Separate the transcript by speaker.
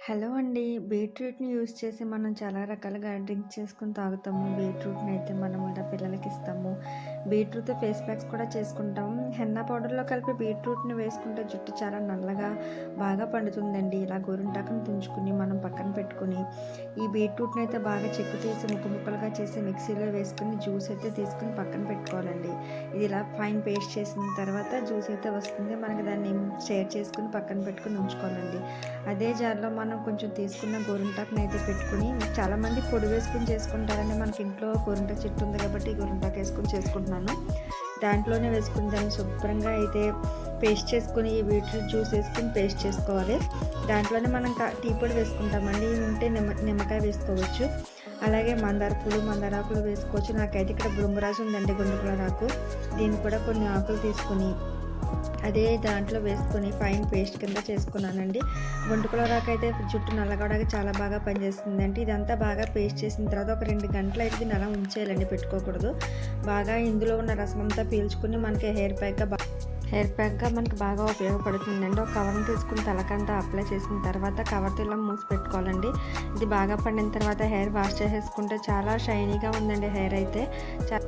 Speaker 1: Hello అండి. బీట్రూట్‌ని use చేసి మనం చాలా రకాలుగా డ్రింక్ చేసుకుని తాగుతాము. బీట్రూట్‌ని అయితే మనం ఇలా పిల్లలకిస్తాము. బీట్రూట్‌తో ఫేస్ ప్యాక్స్ కూడా చేసుకుంటాము హెన్నా పౌడర్‌లో కలిపి బీట్రూట్‌ని వేసుకుంటే జుట్టు చాలా నల్లగా బాగా పండుతుందండి. ఇలా గోరింటాకుని తుంచుకుని మనం పక్కన పెట్టుకొని, ఈ బీట్రూట్‌ని అయితే బాగా చెక్కు తీసి ముక్కు ముక్కలుగా చేసి మిక్సీలో వేసుకుని జ్యూస్ అయితే తీసుకుని పక్కన పెట్టుకోవాలండి. ఇది ఇలా ఫైన్ పేస్ట్ చేసిన తర్వాత జ్యూస్ అయితే వస్తుంది. మనకి దాన్ని షేర్ చేసుకొని పక్కన పెట్టుకొని ఉంచుకోవాలండి. అదే జార్‌లో మనం కొంచెం తీసుకున్న గోరింటాకుని అయితే పెట్టుకొని చాలామంది పొడి వేసుకొని చేసుకుంటారండి. మనకి ఇంట్లో గోరింటాకు చెట్టు ఉంది కాబట్టి గోరింటాకు వేసుకొని చేసుకుంటున్నాను. దాంట్లోనే వేసుకుని దాన్ని శుభ్రంగా అయితే పేస్ట్ చేసుకుని ఈ బీట్రూట్ జ్యూస్ వేసుకొని పేస్ట్ చేసుకోవాలి. దాంట్లోనే మనం టీ పొడి వేసుకుంటామండి. ఉంటే నిమ్మ నిమ్మకాయ వేసుకోవచ్చు. అలాగే మందార పూలు, మందార ఆకులు వేసుకోవచ్చు. నాకైతే ఇక్కడ బృంగరాజు ఉందండి గుండుకులారాకు. దీన్ని కూడా కొన్ని ఆకులు తీసుకొని అదే దాంట్లో వేసుకొని పైన పేస్ట్ కింద చేసుకున్నానండి. గుంటుకులరాకు అయితే జుట్టు నల్లగవడానికి చాలా బాగా పనిచేస్తుందండి. ఇదంతా బాగా పేస్ట్ చేసిన తర్వాత ఒక రెండు గంటలు అయితే దీన్ని అలా ఉంచేయాలండి పెట్టుకోకూడదు. బాగా ఇందులో ఉన్న రసమంతా పీల్చుకుని మనకి హెయిర్ ప్యాక్‌గా బాగా హెయిర్ ప్యాక్‌గా మనకు బాగా ఉపయోగపడుతుందండి. ఒక కవర్‌ని తీసుకుని తలకంతా అప్లై చేసిన తర్వాత కవర్‌తో ఇలా మూసి పెట్టుకోవాలండి. ఇది బాగా పండిన తర్వాత హెయిర్ వాష్ చేసేసుకుంటే చాలా షైనీగా ఉందండి హెయిర్ అయితే. చా